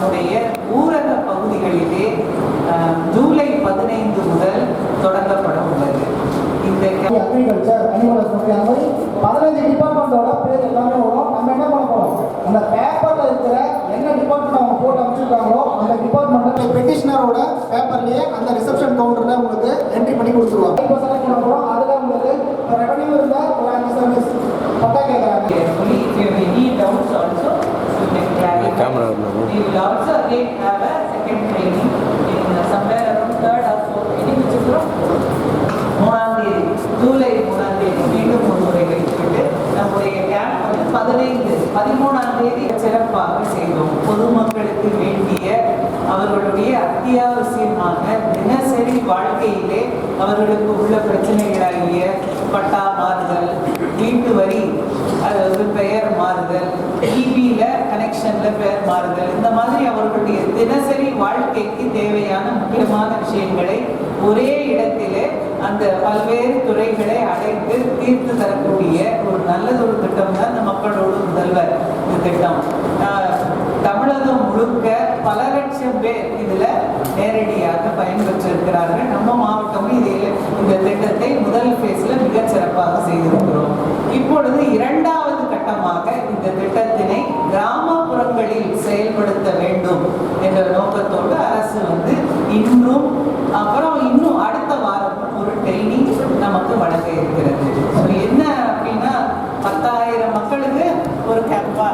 நம்முடைய ஊரக பகுதிகளிலே அஹ், ஜூலை பதினைந்து முதல் தொடங்கப்பட உள்ளது. இந்த camp அக்ரிகல்ச்சர் அனிமல் ஹஸ்பண்டரி மாதிரி பதினஞ்சு டிபார்ட்மெண்ட்டோட பேர் எல்லாமே வரும். நம்ம என்ன பண்ண போறோம்? அந்த பேப்பர்ல இருக்கிற என்ன டிபார்ட்மெண்ட் அவங்க போட்டு அமைச்சிருக்காங்களோ அந்த டிபார்ட்மெண்ட் பெட்டிஷனரோட பேப்பர்லயே அந்த ரிசப்ஷன் கவுண்டர்ல உங்களுக்கு again have a second training in uh, somewhere around third or fourth training, which is from மூணாம் தேதி ஜூலை மூணாம் தேதி மீண்டும் ஒரு முறை வைத்துவிட்டு நம்முடைய கேம்ப் வந்து பதினைந்து பதிமூணாம் தேதி சிறப்பாக செய்தோம். பொதுமக்களுக்கு வேண்டிய அவர்களுடைய அத்தியாவசியமான தினசரி வாழ்க்கையிலே அவர்களுக்கு உள்ள பிரச்சனைகளாகிய பட்டா மாறுதல் வீட்டு வரி அதாவது பெயர் மாறுதல் டிவியில கனெக்ஷன்ல பெயர் மாறுதல் இந்த மாதிரி அவர் தினசரி வாழ்க்கைக்கு தேவையான முக்கியமான விஷயங்களை ஒரே இடத்திலே அந்த பல்வேறு துறைகளை அடைத்து தீர்த்து தரக்கூடிய ஒரு நல்லது ஒரு திட்டம் தான் இந்த மக்களோடு முதல்வர் இந்த திட்டம். ஆஹ், தமிழகம் முழுக்க பல லட்சம் பேர் இதுல நேரடியாக பயன்பெற்றிருக்கிறார்கள். நம்ம மாவட்டமும் இதில் இந்த திட்டத்தை முதல் நோக்கத்தோடு அரசு வந்து இன்னும் அப்புறம் இன்னும் அடுத்த வாரம் ஒரு ட்ரைனிங் நமக்கு வழங்க இருக்கிறது. என்ன அப்படின்னா பத்தாயிரம் மக்களுக்கு ஒரு கேம்பா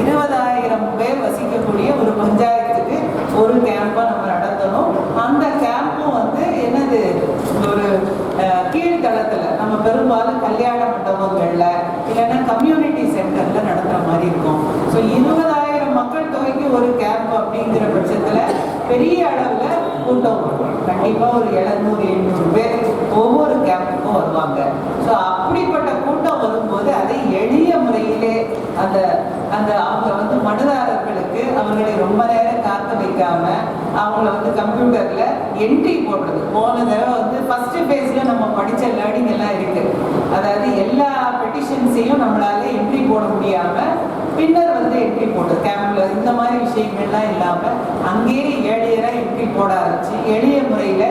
இருபதாயிரம் பேர் வசிக்கக்கூடிய ஒரு பஞ்சாயத்துக்கு ஒரு கேம்பா நம்ம நடத்தணும். அந்த கேம்பும் வந்து என்னது? ஒரு அஹ், கீழ்த்தளத்துல நம்ம பெரும்பாலும் கல்யாண மண்டபங்கள்ல இல்லைன்னா கம்யூனிட்டி சென்டர்ல நடத்துற மாதிரி இருக்கும். ஸோ இருபது மக்கள் தொகைக்கு ஒரு கேம்ப் அப்படிங்கிற பட்சத்துல பெரிய அளவுல கூட்டம் கண்டிப்பாக கண்டிப்பா ஒரு எழுநூறு எண்ணூறு பேர் ஒவ்வொரு கேம்புக்கும் வருவாங்க. ஸோ அப்படிப்பட்ட கூட்டம் வரும்போது அதை எளிய முறையிலே அந்த அந்த அவங்க வந்து மனுதாரர்களுக்கு அவர்களை ரொம்ப நேரம் காக்க வைக்காம அவங்கள வந்து கம்ப்யூட்டர்ல என்ட்ரி போடுறது. போன தடவை வந்து ஃபர்ஸ்ட் பேஸ்ல நம்ம படிச்ச லேர்னிங் எல்லாம் இருக்கு. அதாவது எல்லா பெட்டிஷன்ஸையும் நம்மளால என்ட்ரி போட முடியாம பின்னர் வந்து என்ட்ரி போடுறது கேம்ப்ல இந்த இல்லாமல் இல்லாம அங்கேயே ஏழையராக என்ட்ரி போட ஆரம்பிச்சு எளிய முறையில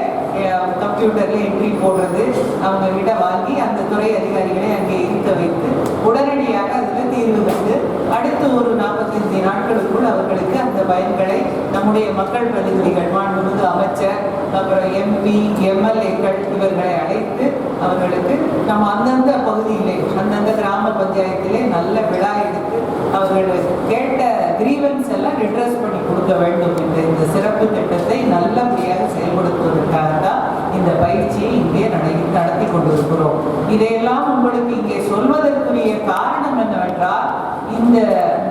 கம்ப்யூட்டர்ல என்ட்ரி போடுறது அவங்க கிட்ட வாங்கி அந்த துறை அதிகாரிகளை அங்கே இருக்க வைத்து உடனடியாக அதில் தீர்வு கண்டு அடுத்து ஒரு நாற்பத்தஞ்சு நாட்களுக்குள் அவர்களுக்கு அந்த பயன்களை நம்முடைய மக்கள் பிரதிநிதிகள் மாண்புமிகு அமைச்சர் அப்புறம் எம்பி எம்எல்ஏக்கள் இவர்களை அழைத்து அவர்களுக்கு நம்ம அந்தந்த பகுதியிலே அந்தந்த கிராம பஞ்சாயத்திலே நல்ல விழா எடுத்து அவர்கள் கேட்ட கிரீவன்ஸ் எல்லாம் ரிட்ரஸ் பண்ணி கொடுக்க வேண்டும் என்ற இந்த சிறப்பு திட்டத்தை நல்லபடியாக செயல்படுத்துவதற்காக தான் இந்த பயிற்சியை இங்கே நடை நடத்தி கொண்டிருக்கிறோம். இதையெல்லாம் உங்களுக்கு இங்கே சொல்வதற்குரிய காரணம் என்னவென்றால் இந்த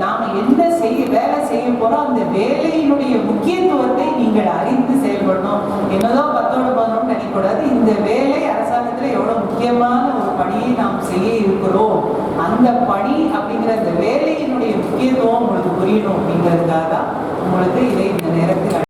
நாம் என்ன செய்ய வேலை செய்ய போறோம் அந்த வேலையினுடைய முக்கியத்துவத்தை நீங்கள் அறிந்து செயல்படணும். என்னதோ பத்தோடு பதினொன்று நினைக்கக்கூடாது. இந்த வேலை அரசாங்கத்தில் எவ்வளவு முக்கியமான ஒரு பணியை நாம் செய்ய இருக்கிறோம். அந்த பணி அப்படிங்கிற அந்த வேலையினுடைய முக்கியத்துவம் உங்களுக்கு புரியணும் அப்படிங்கிறதுக்காக தான் உங்களுக்கு இதை இந்த நேரத்தில்